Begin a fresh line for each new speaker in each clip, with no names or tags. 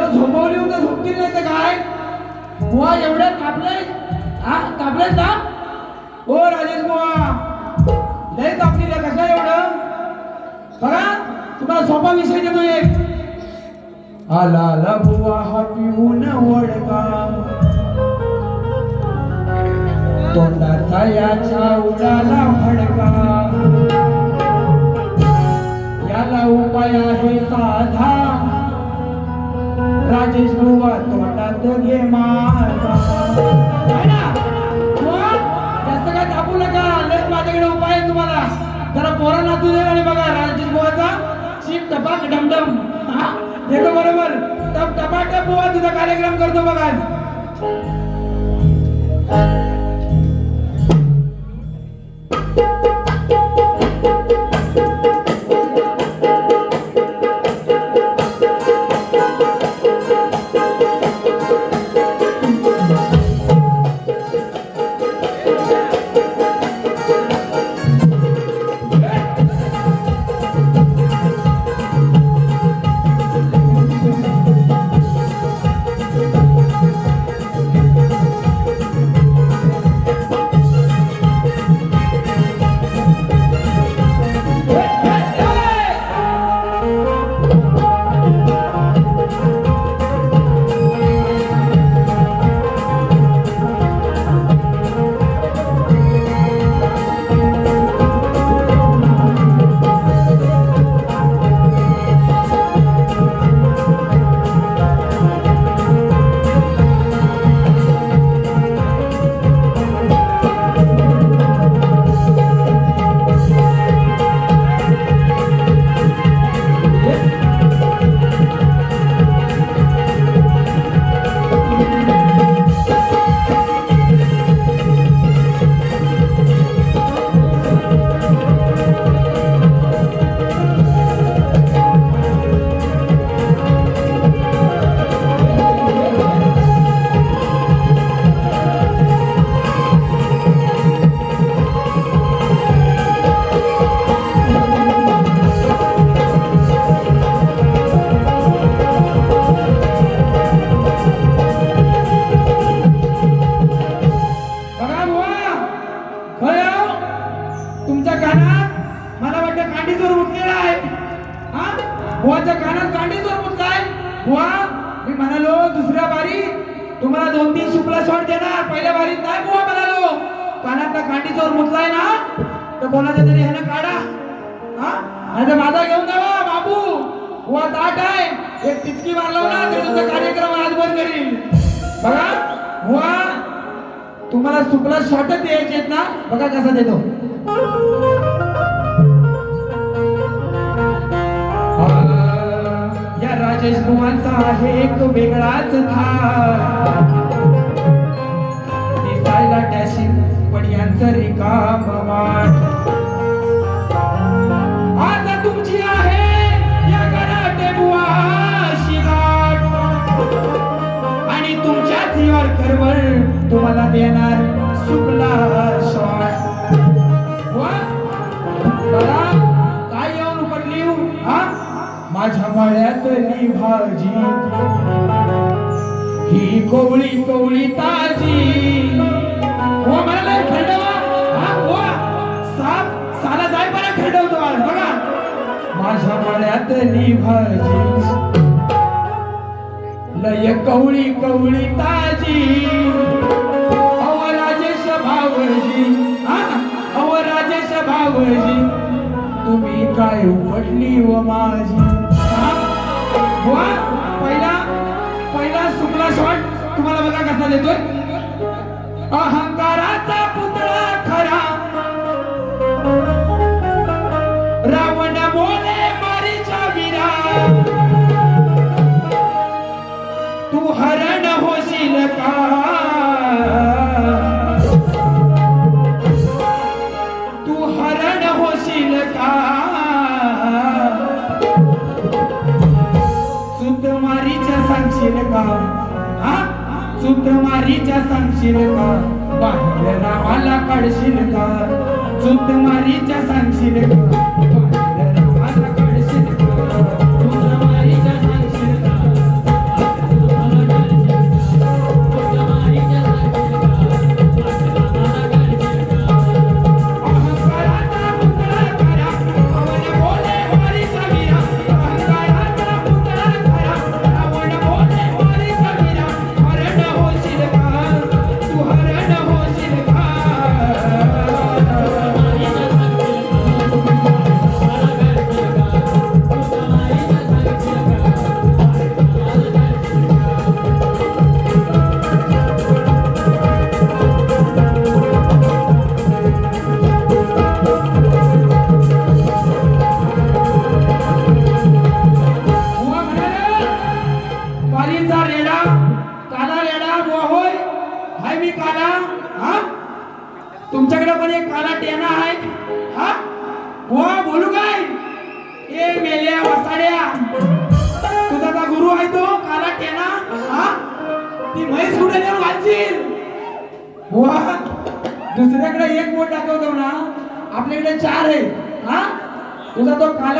गेल्यावर झोपवली होतं झोपतील नाही तर काय? बुवा एवढ्या कापलंय हा कापलंय ना? ओ राजेश बुवा लय कापलेलं कसं एवढं? बघा तुम्हाला सोपा विषय देतो एक. आला आला बुवा हा पिऊन वडका तोंडाचा याच्या उडाला भडका याला उपाय आहे साधा. राजेश तोटात घे माझा जास्त काय थांबू नका. लय माझ्याकडे उपाय आहे तुम्हाला. जरा पोरं नाचू दे आणि बघा राजेश बुवाचा शिप टपाक डमडम. हा? देतो बरोबर. टप टपाक बुवा तुझा कार्यक्रम करतो बघा बघा बुवाच्या कानात कांडीचोर मुतलाय बुवा मी म्हणालो दुसऱ्या बारी तुम्हाला दोन तीन शुक्ला शॉट देणार. पहिल्या बारीत नाही बुवा म्हणालो. कानातला कांडीचोर मुतलाय ना तर कोणाच्या तरी ह्यानं काढा. हा? नाही तर माझा घेऊन जावा बाबू. बुवा ताट आहे. एक टिचकी मारलो ना तर तुमचा कार्यक्रम आज बंद करील बघा बुवा तुम्हाला सुकला शॉटच द्यायचे आहेत ना? बघा कसा देतो. या आहे एक वेगळाच थाट दिसायला डॅशिंग पण यांचं रिकाम वाट आज तुमची आहे या कराटे बुवाशी गाठ. आणि तुमच्याच यॉर्करवर तुम्हाला देणार ही कोवळी कोवळी ताजी. हो मला लय खरडवा हा हो. सात साला जाय बरं खरडवतो आज. बघा. माझ्या मळ्यात निभाजी. लय कवळी कवळी ताजी. अव राजेश भावजी. हा अव राजेश भावजी. तुम्ही काय उमटली व माझी? हो, पहिला पहिला शुक्ला शॉट. तुम्हाला बघा कसा देतोय. अहंकाराचा पुतळा खरा. रावण बोले मारीचा विरा. तू हरण होशील का? तू हरण होशील का? सुत मारीच्या सांगशील का? चुतमारीच्या सांगशील का? बाहेर रामाला काढशील का? सुत सांगशील का?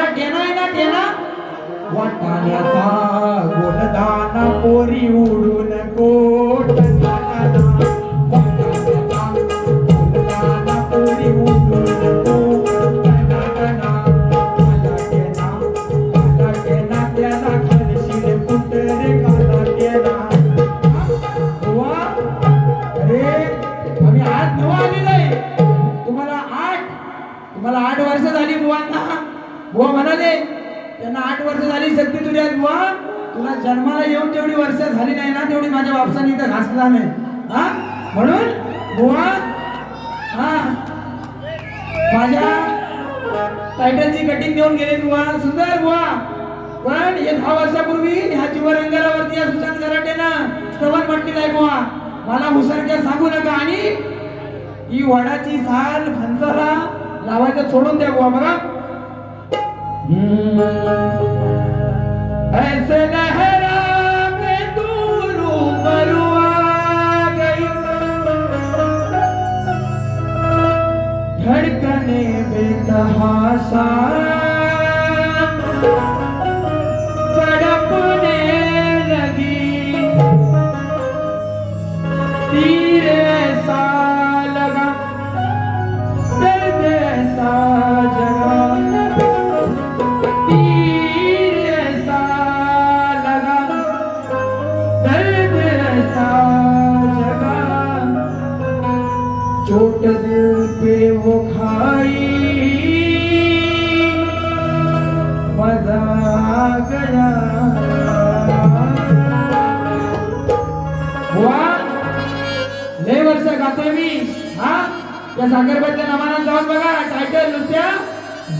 तुझा तो आहे ना टेना वाटाण्याचा गोलदाना पोरी उडू नको. त्यांना आठ वर्ष झाली शक्ती तुझ्या बुवा तुला जन्माला येऊन तेवढी वर्ष झाली नाही ना तेवढी माझ्या बापसाने इथं घासला नाही. हा? म्हणून बुवा हा. माझ्या टायटलची कटिंग देऊन गेले बुवा. सुंदर बुवा. पण हे दहा वर्षापूर्वी ह्या जीवरंगावरती या सुशांत कराटेनं स्तवन म्हटलेलं आहे बुवा. मला हुसरक्या सांगू नका आणि ही वडाची साल फणसाला लावायचं सोडून द्या बुवा. बघा. Mm. I said. चोट दिल पे वो खाई। मजा आ गया। बुवा लय वर्ष गातोय मी हा? त्या सागरबदल्या नामानात जाऊन बघा टायटल नुसत्या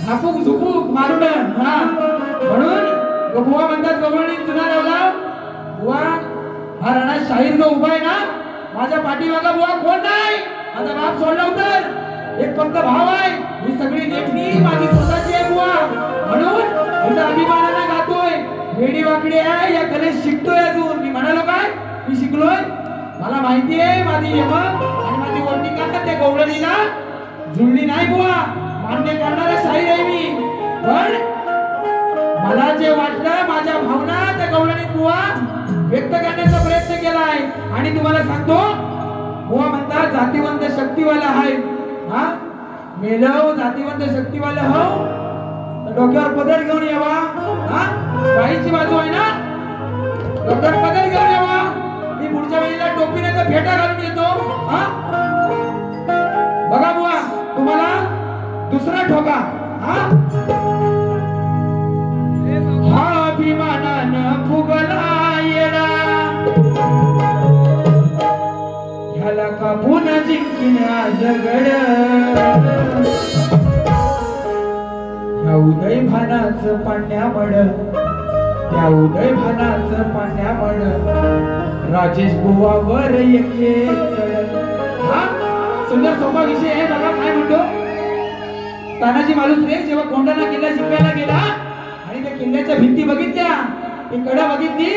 झापूक झुपूक मारून हा? म्हणून ग- बुवा म्हणतात गवळणी तुला लावला बुवा हा रणात शाहीर जो उभा आहे ना माझ्या पाठीमागा बुवा कोण नाही माझा बाप सोडला तर एक फक्त भाव आहे. ही सगळी देखणी माझी स्वतःची आहे बुवा. म्हणून हिचा अभिमानाला गातोय. वेडी वाकडी आहे. या कलेत शिकतोय अजून. मी म्हणालो काय? मी शिकलोय. मला माहिती आहे माझी यम आणि माझी ओळखी का त्या गवळणीला जुळली नाही बुवा. मान्य करणारा शाहीर आहे मी. पण मला जे वाटलं माझ्या भावना त्या गवळणीत बुवा व्यक्त करण्याचा प्रयत्न केलाय. आणि तुम्हाला सांगतो बुवा म्हणतात जातीवंत शक्तीवाला आहे हा? मेलव जातीवंत शक्तीवाला हो. डोक्यावर पदर घेऊन यावा. हा? बाईची बाजू आहे ना? डोक्यावर पदर घेऊन यावा. मी पुढच्या वेळेला टोपी नाही तर फेटा घालून येतो. हा? बघा बुवा तुम्हाला दुसरा ठोका. हा? हा अभिमानानं फुगला. बाबून जिंकिना जगड ह्या उदय भानाचं पाण्यामड त्या उदय भानाचं पाण्यामड राजेश बुवावर येते हा? सुंदर सोपा विषय आहे बघा काय म्हणतो? तानाजी मालुसरे जेव्हा कोंडाला किल्ला शिकायला गेला आणि त्या किल्ल्याच्या भिंती बघितल्या ती कडा बघितली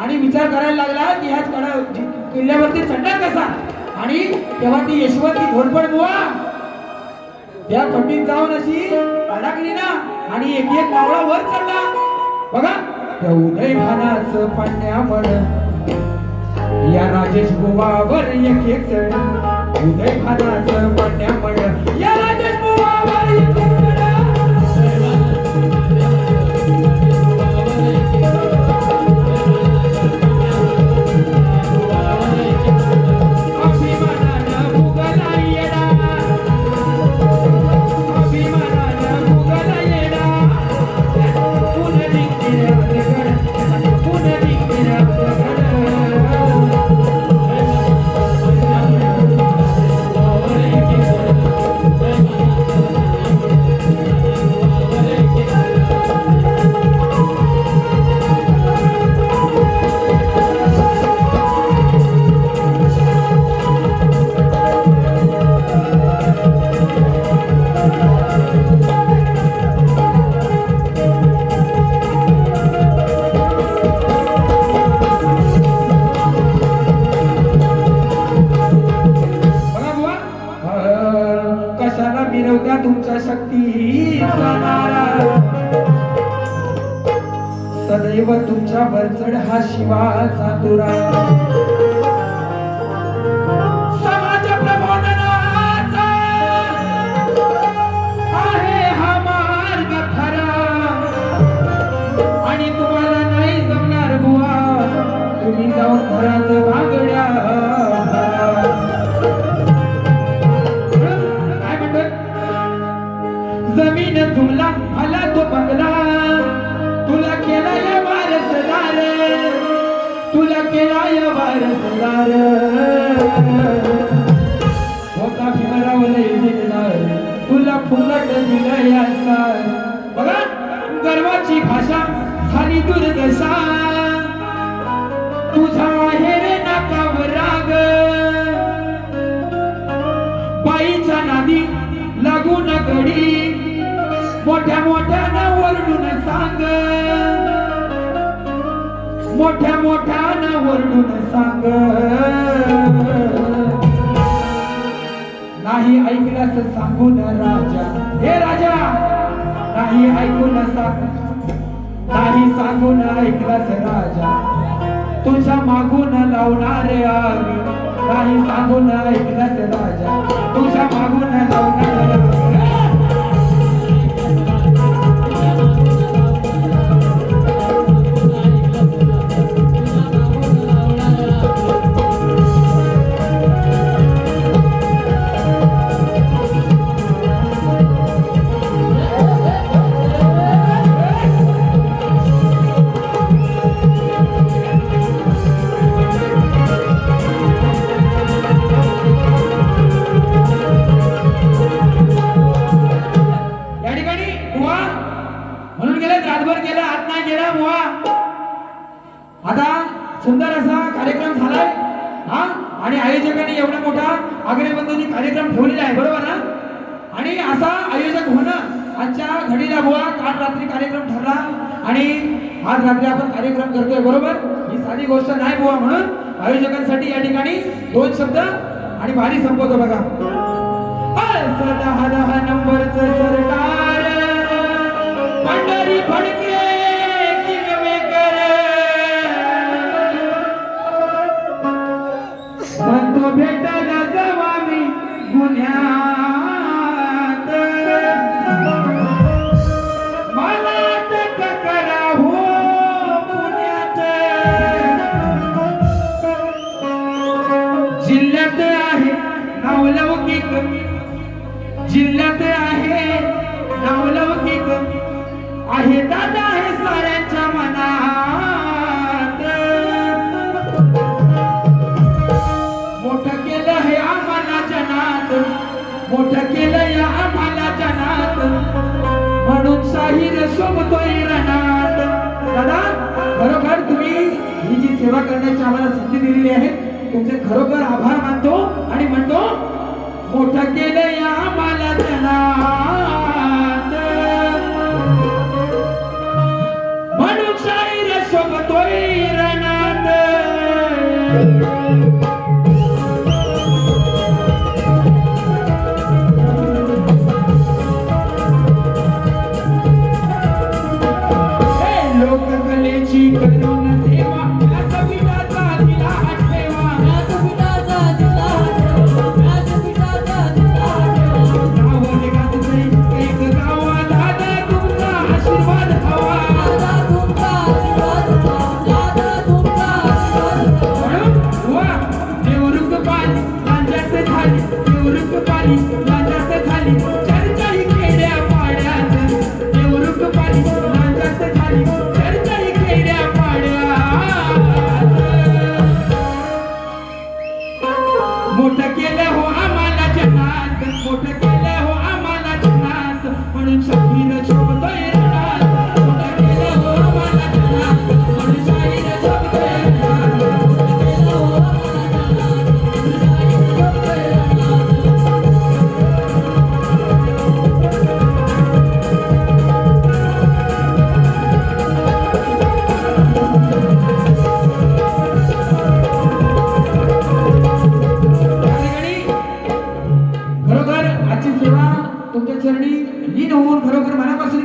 आणि विचार करायला लागला की ह्याच कडा किल्ल्यावरती चढणार कसा? आणि तेव्हा ती यशवंती घोडपड बुवा. त्या खड्डीत जाऊन अशी अडकली ना आणि एक एक मावळा वर चढला. बघा त्या उदय भानाचं पाण्यामड या राजेश बुवावर एक एक चढ उदय भानाचं पाण्यामड या राजेश बुवावर एक देव तुमच्या वरचड हा शिवाचा तुरा. तुला फुलट दिलं सार बघा गर्वाची भाषा झाली दुर्दशा. तुझा मोठ्या मोठ्यानं ओरडून सांग नाही ऐकल्यास सांगून राजा. हे राजा नाही ऐकून सांग नाही सांगून ऐकलास राजा. तुझ्या मागून लावणार आग नाही सांगून ऐकलास राजा. तुझ्या मागून लावणार रात्री कार्यक्रम ठरला आणि आज रात्री आपण कार्यक्रम करतोय बरोबर? ही साधी गोष्ट नाही बुवा म्हणून आयोजकांसाठी या ठिकाणी दोन शब्द आणि भारी संपवतो बघा. दहा दहा नंबरचं सरकार पंढरी फडके नावलौकिक जिल्ह्यात आहे. नावलौकिक आहे दादा आहे साऱ्यांच्या मनात. मोठं केलं हे आम्हाला जनात. मोठं केलं या आम्हाला जनात. म्हणून साहिर सोबतोय रणात. दादा खरोखर तुम्ही ही जी सेवा करण्याची आम्हाला संधी दिलेली आहे तुमचे खरोखर आभार मानतो आणि म्हणतो मोठं केलं या आम्हाला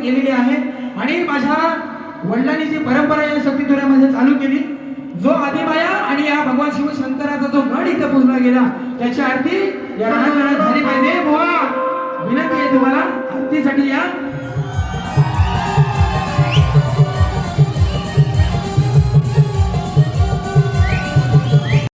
केलेली आहे आणि माझ्या वडिलांनी जी परंपरा या शक्तीधुऱ्यामध्ये चालू केली जो आदिमाया आणि या भगवान शिव शंकराचा जो गड इथं पुजला गेला त्याची आरती या झाली पाहिजे. विनंती आहे तुम्हाला आरतीसाठी या.